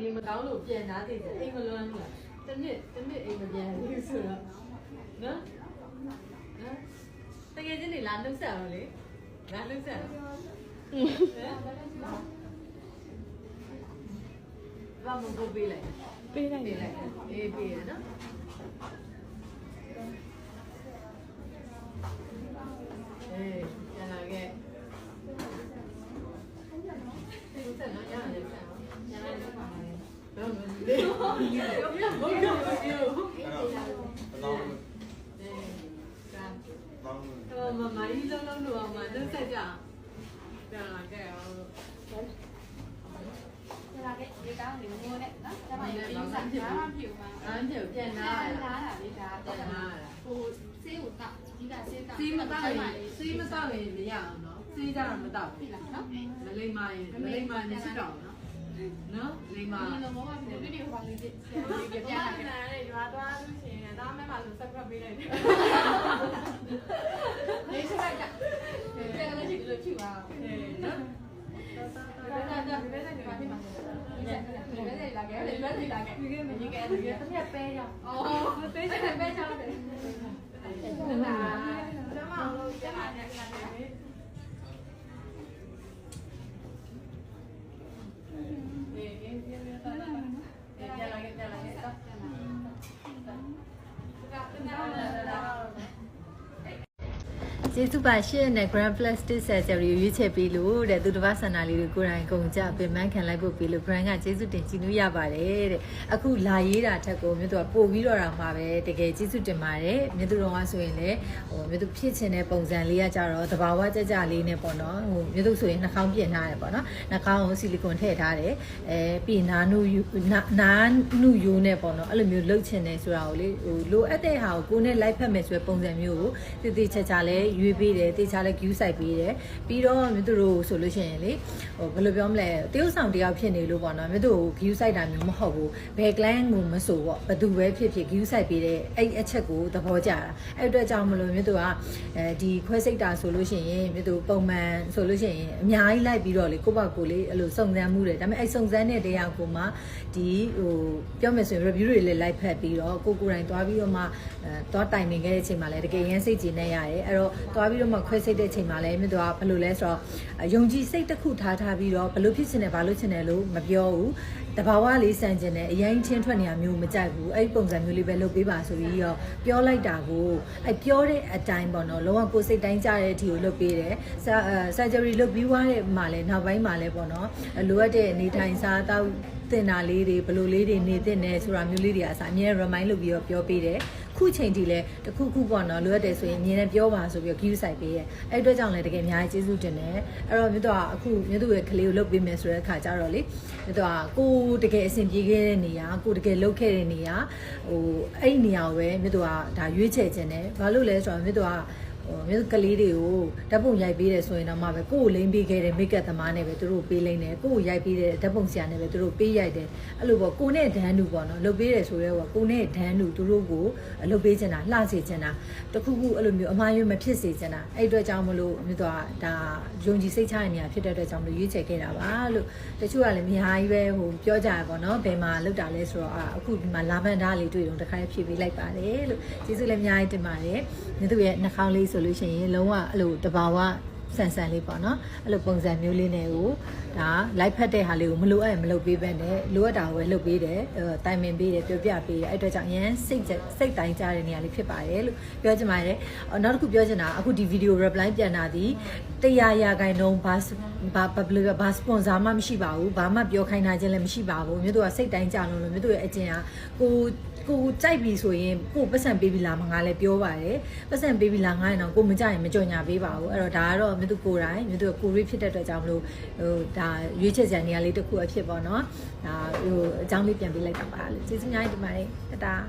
နေမကောင်းလို့ပြန်သားသေးတယ်အိမ်မလွမ်းဘူးလားတစ်နှစ်တစ်နှစ်အိမ်မပြန်ဘူးဆိုတော့နော်နော်တကယ်ချင်းနေလာနှုတ်ဆက်အောင်လေလာနှုတ်ဆက်အောင်ဟမ်ဘာမကိုပေးလိုက်ပေးလိုက်ပေးလိုက်အေးပေးရနော်အေးကျန်လာခဲ့ဒီဆက်နော်ရရတယ်ဆက်နော်ရရတယ်ပါမယ်တော့ မလေးဘုရားဘုရားဘုရားအဲ့တော့တော့အေးဒါတော့တော့မမကြီးလုံးလုံးလို့အောင်မနှုတ်ဆက်ကြအောင်ကျန်လာခဲ့အောင်ကျလာခဲ့ဒီကောင်းနေမိုးနဲ့နော်ကျမရေပြီးစားတာမှဖြစ်ပါအမ်းပြုတ်ပြန်လာနားလာလာလေးဒါပြန်လာလာဟိုဆေးကိုတောက်ဒီကဆေးတောက်စီးမတော့ရင်စီးမတော့ရင်မရအောင်နော်စီးကြတော့မတော့ပြီလားနော်မလိမ္မာရင်မလိမ္မာနဲ့စစ်တော့နော်နော်လိမ္မာဒီလိုမောကဖြစ်ဗီဒီယိုပါလေးပြပြပြလာခဲ့ရွာသွားလို့ရှိရင်ဒါမဲ့မှဆိုဆက်ပြပေးလိုက်တယ်လေးချက်လိုက်ကြကျန်လည်းဒီလိုဖြစ်ပါအေးနော်ဒါဒါဒါဒီလိုနဲ့ပါဖြစ်မှာဒီလိုနဲ့ လာခဲ့ဒီလိုနဲ့လာခဲ့ဒီကနေ့ဒီကနေ့ဒီကနေ့ပဲရအောင်အော်ပဲချက်ပဲချက်တယ်ဒါကျမအောင်လို့ကျမ Vâng Thank you. ကျေးဇူးပါရှင်နဲ့ Grand Plastic Surgery ရွေးချယ်ပေးလို့တဲ့သူတစ်ပတ်ဆန္ဒလေးတွေကိုကိုယ်တိုင်ကုန်ကြပင်ပန်းခံလိုက်ဖို့ပေးလို့ Grand ကကျေးဇူးတင်ကြည်နူးရပါတယ်တဲ့အခုလာရေးတာထက်ကိုမြို့သူကပို့ပြီးတော့တာမှာပဲတကယ်ကျေးဇူးတင်ပါတယ်မြို့သူတော်ကဆိုရင်လည်းဟိုမြို့သူဖြစ်ချင်တဲ့ပုံစံလေးကကြတော့တဘာဝကြကြလေးနဲ့ပေါ့နော်ဟိုမြို့သူဆိုရင်နှာခေါင်းပြင်ထားတယ်ပေါ့နော်နှာခေါင်းကိုဆီလီကွန်ထည့်ထားတယ်အဲပြီးနာနုယူနာနာနုယူနဲ့ပေါ့နော်အဲ့လိုမျိုးလှုပ်ချင်တယ်ဆိုတာကိုလေဟိုလိုအပ်တဲ့ဟာကိုကိုယ်နဲ့လိုက်ဖက်မယ်ဆိုတဲ့ပုံစံမျိုးကိုတည်တည်ချာချာလဲရွေးပေးတယ်တေချာလဲ queue ဆိုင်ပေးတယ်ပြီးတော့မြို့သူတို့ဆိုလို့ရှိရင်လေဟိုဘယ်လိုပြောမလဲတရုတ်ဆောင်တယောက်ဖြစ်နေလို့ပေါ့နော်မြို့သူကို queue ဆိုင်တာမျိုးမဟုတ်ဘူးဘယ် client ကိုမဆိုပေါ့ဘယ်သူပဲဖြစ်ဖြစ် queue ဆိုင်ပေးတယ်အဲ့အချက်ကိုသဘောကျတာအဲ့အတွက်ကြောင့်မလို့မြို့သူကအဲဒီခွဲစိတ်တာဆိုလို့ရှိရင်မြို့သူပုံမှန်ဆိုလို့ရှိရင်အများကြီးလိုက်ပြီးတော့လေကိုယ့်ဘက်ကိုလေအဲ့လိုစုံစမ်းမှုတယ်ဒါပေမဲ့အဲ့စုံစမ်းတဲ့တရားကိုမှဒီဟိုပြောမယ်ဆိုရင် review တွေလည်းလိုက်ဖက်ပြီးတော့ကိုကိုယ်တိုင်သွားပြီးတော့မှအဲသွားတိုင်ပင်ခဲ့တဲ့အချိန်မှာလည်းတကယ်ရမ်းစိတ်ကြည်နေရတယ်အဲ့တော့သွားပြီးတော့မှခွဲစိတ်တဲ့အချိန်မှာလည်းမြို့သူကဘယ်လိုလဲဆိုတော့ယုံကြည်စိတ်တစ်ခုထားထားပြီးတော့ဘယ်လိုဖြစ်ချင်တယ်ဘာလို့ချင်တယ်လို့မပြောဘူးတဘာဝလေးစံကျင်တယ်အရင်ချင်းထွက်နေရမျိုးမကြိုက်ဘူးအဲ့ဒီပုံစံမျိုးလေးပဲလုပ်ပေးပါဆိုပြီးတော့ပြောလိုက်တာကိုအဲ့ပြောတဲ့အတိုင်းပေါ့နော်လုံးဝကိုယ်စိတ်တိုင်းကြတဲ့အထိကိုလုပ်ပေးတယ်ဆာ surgery လုပ်ပြီးွားတဲ့မှာလည်းနောက်ပိုင်းမှာလည်းပေါ့နော်လိုအပ်တဲ့အနေထိုင်စားတောက်တင်တာလေးတွေဘယ်လိုလေးတွေနေတင်တယ်ဆိုတာမျိုးလေးတွေအစားအမြဲ remind လုပ်ပြီးတော့ပြောပေးတယ် ခုချိန်ထိလည်းတခုခုပေါ့နော်လိုအပ်တယ်ဆိုရင်အမြဲတမ်းပြောပါဆိုပြီးတော့ queue ဆိုင်ပေးရဲ့အဲ့အတွက်ကြောင့်လည်းတကယ်အများကြီးကျေးဇူးတင်တယ်အဲ့တော့မြတ်တော့အခုမြတ်သူရဲ့ကလေးကိုလုပ်ပေးမယ်ဆိုတဲ့အခါကျတော့လေမြတ်တော့ကိုတကယ်အဆင်ပြေခဲ့တဲ့နေရာကိုတကယ်လုပ်ခဲ့တဲ့နေရာဟိုအဲ့ဒီနေရာကိုပဲမြတ်တော့ဒါရွေးချယ်ခြင်းတယ်ဘာလို့လဲဆိုတော့မြတ်တော့ဟို မြို့ကလေးတွေကိုဓာတ်ပုံရိုက်ပေးတယ်ဆိုရင်တော့မှပဲကိုယ်ကိုလိမ့်ပေးခဲ့တဲ့မိတ်ကပ်သမားနဲ့ပဲသူတို့ပေးလိမ့်တယ်ကိုယ်ကိုရိုက်ပေးတဲ့ဓာတ်ပုံဆရာနဲ့ပဲသူတို့ပေးရိုက်တယ်အဲ့လိုပေါ့ကိုနဲ့ဒန်းတူပေါ့နော်လုပ်ပေးတယ်ဆိုတော့ကိုနဲ့ဒန်းတူသူတို့ကိုလုပ်ပေးချင်တာလှစေချင်တာတခုခုအဲ့လိုမျိုးအမှားယွင်းမဖြစ်စေချင်တာအဲ့အတွက်ကြောင့်မလို့မြို့တော့ဒါယုံကြည်စိတ်ချတဲ့နေရာဖြစ်တဲ့အတွက်ကြောင့်မလို့ရွေးချယ်ခဲ့တာပါလို့တချို့ကလည်းအများကြီးပဲဟိုပြောကြရပေါ့နော်ဘယ်မှာလောက်တာလဲဆိုတော့အခုဒီမှာလာဗန်ဒါလေးတွေ့တော့တခါဖြည့်ပေးလိုက်ပါတယ်လို့ကျေးဇူးလည်းအများကြီးတင်ပါတယ် မြတ်သူရဲ့နှာခေါင်းလေးဆိုလို့ရှိရင်လုံးဝအဲ့လိုတဘာဝဆန်ဆန်လေးပေါ့နော်အဲ့လိုပုံစံမျိုးလေးနဲ့ကိုဒါလိုက်ဖက်တဲ့ဟာလေးကိုမလိုအပ်ရင်မလုပ်ပေးဘဲနဲ့လိုအပ်တာကိုပဲလုပ်ပေးတယ်အဲတိုင်ပင်ပေးတယ်ပြောပြပေးတယ်အဲ့အတွက်ကြောင့်အရန်စိတ်စိတ်တိုင်းကြတဲ့နေရာလေးဖြစ်ပါတယ်လို့ပြောချင်ပါတယ်အော်နောက်တစ်ခုပြောချင်တာအခုဒီဗီဒီယို reply ပြန်တာဒီ တရားရာခိုင်နှုန်းဘာဘာဘယ်လိုဘာစပွန်ဆာမှမရှိပါဘူးဘာမှပြောခိုင်းတာချင်းလည်းမရှိပါဘူးမြို့သူကစိတ်တိုင်းကြလုံးလို့မြို့သူရဲ့အကျင့်ကကိုကိုကြိုက်ပြီဆိုရင်ကိုပတ်စံပေးပြီလားမငါလည်းပြောပါတယ်ပတ်စံပေးပြီလားငါရင်တော့ကိုမကြိုက်ရင်မကြော်ညာပေးပါဘူးအဲ့တော့ဒါကတော့မြို့သူကိုယ်တိုင်မြို့သူကကိုရီဖြစ်တဲ့အတွက်ကြောင့်မလို့ဟိုဒါရွေးချယ်စရာနေရာလေးတစ်ခုအဖြစ်ပေါ့နော်ဒါဟိုအကြောင်းလေးပြန်ပေးလိုက်တာပါလို့ကျေးဇူးများတင်ပါတယ်တတား